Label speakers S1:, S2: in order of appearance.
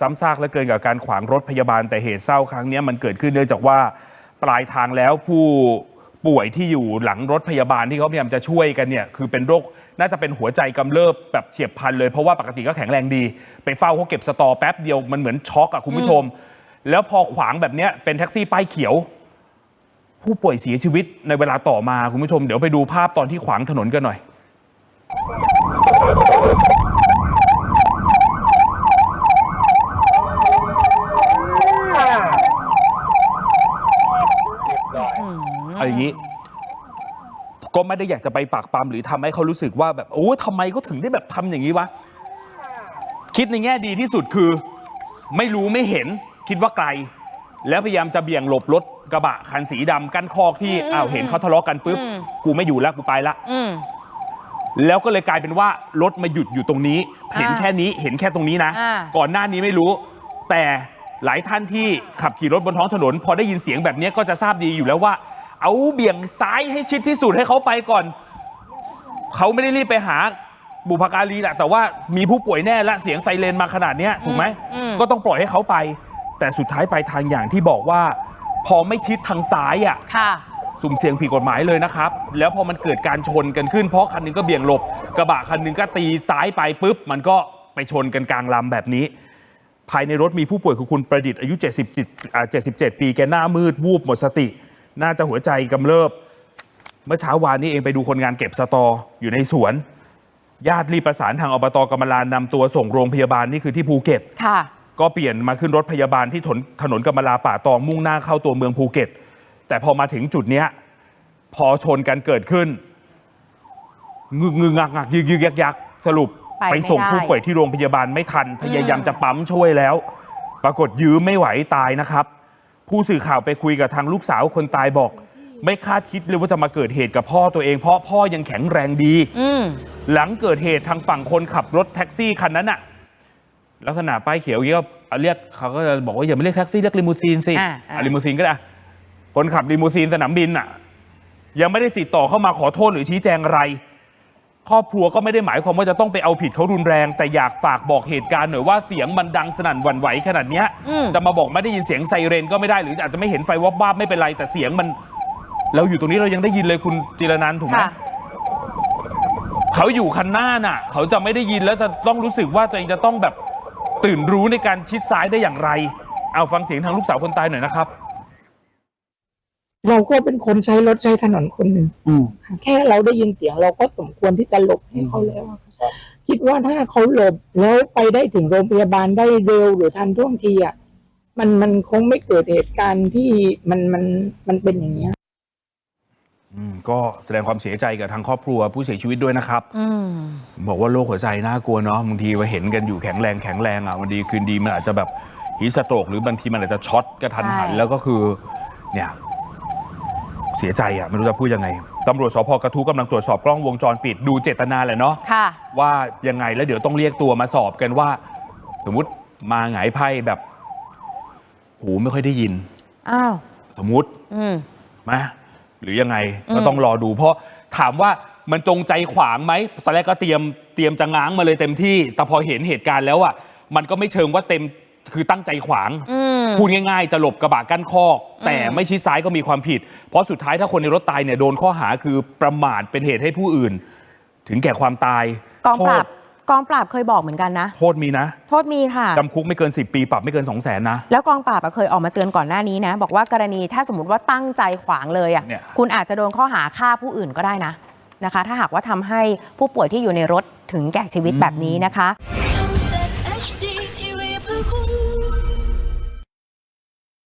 S1: ซ้ำซากเหลือเกินกับการขวางรถพยาบาลแต่เหตุเศร้าครั้งนี้มันเกิดขึ้นเนื่องจากว่าปลายทางแล้วผู้ป่วยที่อยู่หลังรถพยาบาลที่เขาพยายามจะช่วยกันเนี่ยคือเป็นโรคน่าจะเป็นหัวใจกำเริบแบบเฉียบพลันเลยเพราะว่าปกติก็แข็งแรงดี ไปเฝ้าเขาเก็บสตอแป๊บเดียวมันเหมือนช็อกอะคุณผู้ชม แล้วพอขวางแบบเนี้ยเป็นแท็กซี่ป้ายเขียว ผู้ป่วยเสียชีวิตในเวลาต่อมาคุณผู้ชม เดี๋ยวไปดูภาพตอนที่ขวางถนนกันหน่อย เอาอย่างนี้ ก็ไม่ได้อยากจะไปปากปรำหรือทำให้เขารู้สึกว่าแบบโอ้ทำไมเขาถึงได้แบบทำอย่างนี้วะคิดในแง่ดีที่สุดคือ ไม่รู้ไม่เห็นคิดว่าไกล แล้วพยายามจะเบี่ยงหลบรถกระบะคันสีดำกั้นคอกที่อ้าวเห็นเขาทะเลาะกันปุ๊บ
S2: อืม
S1: กูไม่อยู่แล้วกูไปละ
S2: อืม
S1: แล้วก็เลยกลายเป็นว่ารถมาหยุดอยู่ตรงนี้ เห็น
S2: อ่า
S1: แค่นี้เห็นแค่ตรงนี้นะ
S2: อ่า
S1: ก่อนหน้านี้ไม่รู้ แต่หลายท่านที่ขับขี่รถบนท้องถนน พอได้ยินเสียงแบบนี้ก็จะทราบดีอยู่แล้วว่า เอาเบี่ยงซ้ายให้ชิดที่สุดให้เขาไปก่อน เขาไม่ได้รีบไปหาบุพการีแหละแต่ว่ามีผู้ป่วยแน่และเสียงไซเรนมาขนาดเนี้ยถูกไหม
S2: อืม
S1: ก็ต้องปล่อยให้เขาไป แต่สุดท้ายปลายทางอย่างที่บอกว่า พอไม่ชิดทางซ้ายอะ
S2: ค่ะ
S1: สุ่มเสี่ยงผิดกฎหมายเลยนะครับ แล้วพอมันเกิดการชนกันขึ้น เพราะคันหนึงก็เบี่ยงหลบ กระบะคันหนึงก็ตีซ้ายไปปุ๊บ มันก็ไปชนกันกลางลำแบบนี้ ภายในรถมีผู้ป่วยคือคุณประดิษฐ์อายุ70อ่า77 ปี แกหน้ามืดวูบหมดสติ น่าจะหัวใจกำเริบ เมื่อเช้าวานนี้เองไปดูคนงานเก็บสตออยู่ในสวน ญาติรีบประสานทางอบตกำมะลานนำตัวส่งโรงพยาบาลนี่คือที่ภูเก็ต
S2: ค่ะ
S1: ก็เปลี่ยนมาขึ้นรถพยาบาลที่ถนนถนนกำมะลาป่าตองมุ่งหน้าเข้าตัวเมืองภูเก็ต แต่พอมาถึงจุดเนี้ยพอชนกันเกิดขึ้น งึกงึกงักงักยึกยึกยักยักสรุป
S2: ไป
S1: ไป
S2: ไม่
S1: ส่ง
S2: ได้
S1: ผู้ป่วยที่โรงพยาบาลไม่ทัน พยายามจะปั๊มช่วยแล้ว ปรากฏยื้อไม่ไหวตายนะครับ ผู้สื่อข่าวไปคุยกับทางลูกสาวคนตายบอก ไม่คาดคิดเลยว่าจะมาเกิดเหตุกับพ่อตัวเอง เพราะพ่อยังแข็งแรงดี
S2: อืม
S1: หลังเกิดเหตุทางฝั่งคนขับรถแท็กซี่คันนั้นอะลักษณะป้ายเขียวอย่างนี้ก็เอาเรียกเขาก็จะบอกว่าอย่ามาเรียกแท็กซี่เรียกลิมูซีนสิ
S2: อ่าอ่า
S1: อะลิมูซีนก็ได้อะคนขับลิมูซีนสนามบินอะยังไม่ได้ติดต่อเข้ามาขอโทษหรือชี้แจงอะไร ครอบครัวก็ไม่ได้หมายความว่าจะต้องไปเอาผิดเขารุนแรง แต่อยากฝากบอกเหตุการณ์หน่อยว่าเสียงมันดังสนั่นหวั่นไหวขนาดเนี้ย
S2: อืม
S1: จะมาบอกไม่ได้ยินเสียงไซเรนก็ไม่ได้หรืออาจจะไม่เห็นไฟวับวาบไม่เป็นไร แต่เสียงมัน เราอยู่ตรงนี้เรายังได้ยินเลยคุณจิรนันท์ถูกไหม
S2: ค่ะ
S1: เขาอยู่คันหน้าน่ะ เขาจะไม่ได้ยินแล้วจะต้องรู้สึกว่าตัวเองจะต้องแบบตื่นรู้ในการชิดซ้ายได้อย่างไร เอาฟังเสียงทางลูกสาวคนตายหน่อยนะครับ
S3: เราก็เป็นคนใช้รถใช้ถนนคนหนึ่ง
S4: อืม
S3: ค่ะแค่เราได้ยินเสียงเราก็สมควรที่จะหลบให้เขาแล้วอะค่ะคิดว่าถ้าเขาหลบแล้วไปได้ถึงโรงพยาบาลได้เร็วหรือทันท่วงทีอะมันมันคงไม่เกิดเหตุการณ์ที่มันมันมันเป็นอย่างเนี้ย
S1: อืมก็แสดงความเสียใจกับทางครอบครัวผู้เสียชีวิตด้วยนะครับ
S2: อืม
S1: บอกว่าโรคหัวใจน่ากลัวเนาะบางทีว่าเห็นกันอยู่แข็งแรงแข็งแรงอะวันดีคืนดีมันอาจจะแบบฮีสโตรกหรือบางทีมันอาจจะช็อตกระทันหัน
S2: ใช่
S1: แล้วก็คือเนี่ย เสียใจอะไม่รู้จะพูดยังไงตำรวจสพกระทู้กำลังตรวจสอบกล้องวงจรปิดดูเจตนาแหละเนาะ
S2: ค่ะ
S1: ว่ายังไงแล้วเดี๋ยวต้องเรียกตัวมาสอบกันว่า สมมุติมาหงายไพ่แบบ หูไม่ค่อยได้ยิน
S2: อ้าว
S1: สมมุติ
S2: อืม
S1: ไหมหรือยังไง
S2: อืม
S1: ก็ต้องรอดู เพราะถามว่ามันจงใจขวางไหมตอนแรกก็เตรียมเตรียมจะง้างมาเลยเต็มที่ แต่พอเห็นเหตุการณ์แล้วอะมันก็ไม่เชิงว่าเต็ม คือตั้งใจขวาง
S2: อืม
S1: พูดง่ายๆ จะหลบกระบะกั้นคอก แต่ไม่ชิดซ้ายก็มีความผิด เพราะสุดท้ายถ้าคนในรถตายเนี่ยโดนข้อหาคือประมาทเป็นเหตุให้ผู้อื่น ถึงแก่ความตาย
S2: กองปราบ
S1: โทษ
S2: กองปราบเคยบอกเหมือนกันนะ
S1: โทษมีนะ
S2: โทษมีค่ะ
S1: จำคุกไม่เกิน 10 ปีปรับไม่เกิน 2 0 0แสนนะ
S2: แล้วกองปราบอะเคยออกมาเตือนก่อนหน้านี้นะ บอกว่ากรณีถ้าสมมติว่าตั้งใจขวางเลยอะ
S1: เนี่ย
S2: คุณอาจจะโดนข้อหาฆ่าผู้อื่นก็ได้นะนะคะ ถ้าหากว่าทำให้ผู้ป่วยที่อยู่ในรถถึงแก่ชีวิตแบบนี้นะคะ